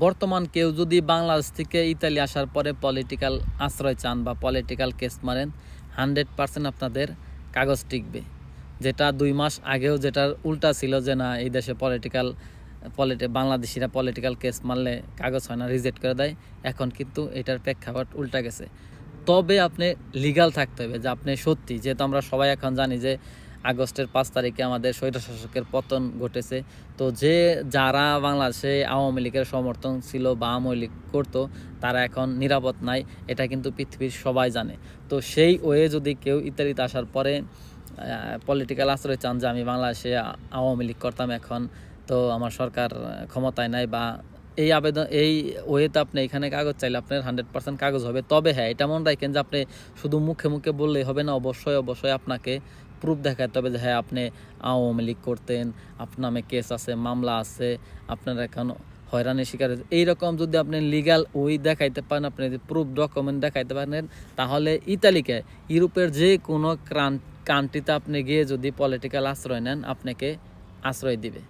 বর্তমান কেউ যদি বাংলাদেশ থেকে ইতালি আসার পরে পলিটিক্যাল আশ্রয় চান বা পলিটিক্যাল কেস মারেন হান্ড্রেড পার্সেন্ট আপনাদের কাগজ টিকবে। যেটা দুই মাস আগেও যেটার উল্টা ছিল যে না, এই দেশে পলিটিক্যাল পলিটি বাংলাদেশিরা পলিটিক্যাল কেস মারলে কাগজ হয় না রিজেক্ট করে দেয়। এখন কিন্তু এটার প্রেক্ষাপট উল্টা গেছে। তবে আপনি লিগাল থাকতে হবে যে আপনি সত্যি, যেহেতু আমরা সবাই এখন জানি যে আগস্টের পাঁচ তারিখে আমাদের স্বৈরশাসকের পতন ঘটেছে। তো যে যারা বাংলাদেশে আওয়ামী লীগের সমর্থন ছিল বা আওয়ামী লীগ করতো, তারা এখন নিরাপদ নাই, এটা কিন্তু পৃথিবীর সবাই জানে। তো সেই ওয়ে যদি কেউ ইত্যাদিতে আসার পরে পলিটিক্যাল আশ্রয় চান যে আমি বাংলাদেশে আওয়ামী লীগ করতাম এখন, তো আমার সরকার ক্ষমতায় নাই বা এই আবেদন, এই ওয়েতে আপনি এখানে কাগজ চাইলে আপনার হান্ড্রেড পার্সেন্ট কাগজ হবে তবে হ্যাঁ এটা মনে রাখেন যে আপনি শুধু মুখে মুখে বললেই হবে না, অবশ্যই অবশ্যই আপনাকে প্রুফ দেখাতে হবে যে হ্যাঁ আপনি আওয়ামী লীগ করতেন, আপনার নামে কেস আছে, মামলা আছে, আপনার এখন হয়রানির শিকার হয়েছে। এইরকম যদি আপনি লিগাল ওই দেখাইতে পারেন, আপনি যদি প্রুফ ডকুমেন্ট দেখাইতে পারেন, তাহলে ইতালিকে, ইউরোপের যে কোনো ক্রান কান্ট্রিতে আপনি গিয়ে যদি পলিটিক্যাল আশ্রয় নেন, আপনাকে আশ্রয় দিবে